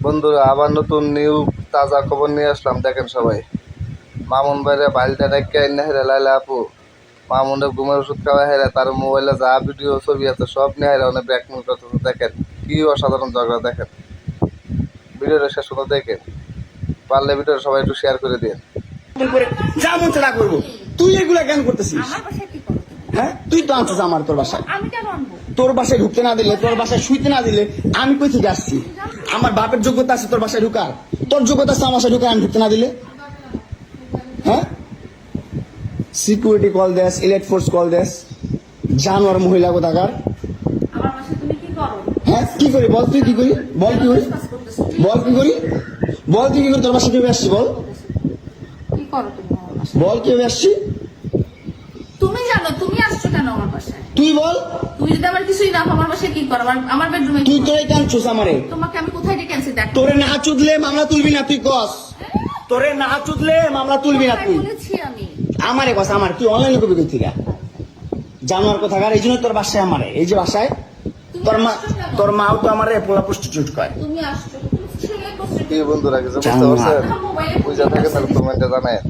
বন্ধুরা আবার নতুন নিউ তাজা খবর নিয়ে আসলাম দেখেন সবাই। মামুন বাইরে বাড়িটা রেখে এনে হেরে লাইলে আপু। মামুনের ঘুমের ওষুধ খাওয়া হেরে তার মোবাইলে যা ভিডিও ছবি আছে সব নিয়ে হেরে অনেক ব্যাকমেল করতেছে দেখেন কি অসাধারণ ঝগড়া দেখেন। ভিডিওটা শেষ পর্যন্ত দেখেন পারলে ভিডিওটা সবাই একটু শেয়ার করে দিন যা মন তা করব। তুই এগুলা কেন করতেছিস? হ্যাঁ? তুই তো আনছিস আমার তোর বাসায়। তোর বাসায় ঢুকতে না দিলে তোর বাসায় শুইতে না দিলে আমি কই থেকে আসছি? আমার বাপের যোগ্যতা আছে তোর বাসায় ঢুকার। তোর যোগ্যতা আছে আমার বাসায় ঢুকার আমি ঢুকতে না দিলে? হ্যাঁ? সিকিউরিটি কল দেস ইলেট ফোর্স কল দেস। জানোয়ার মহিলা কোথাকার? হ্যাঁ কি করি বল তুই কি করি? বল কি করি? বল কি করি? বল তুই কি করি তোর বাসায় কীভাবে আসছি বল? কি করো তুমি বল কীভাবে আসছি? তুমি জানো তুমি কেন আমার বাসায়? তুই বল। তুমি যদি আমার কিছুই না আমার বাসায় কি করো? আমার আমার বেডরুমে তুই তোরে আমারে? তোমাকে আমি কোথায় ডেকে আনছি দেখ। তোরে না চুদলে মামলা তুলবি না তুই কস। তোরে না চুদলে মামলা তুলবি না তুই। বলেছি আমি। আমারে কস আমার। তুই অনলাইনে কবি কই থেকে জানোয়ার কোথাকার এই জন্য তোর বাসায় আমারে। এই যে বাসায় তোর মা তোর মাও তো আমারে পোলা প্রস্টিটিউট করে তুমি আসছো। বন্ধুরা কিছু বুঝতে। পারছেন? মোবাইলে থাকে তাহলে কমেন্টে জানায়।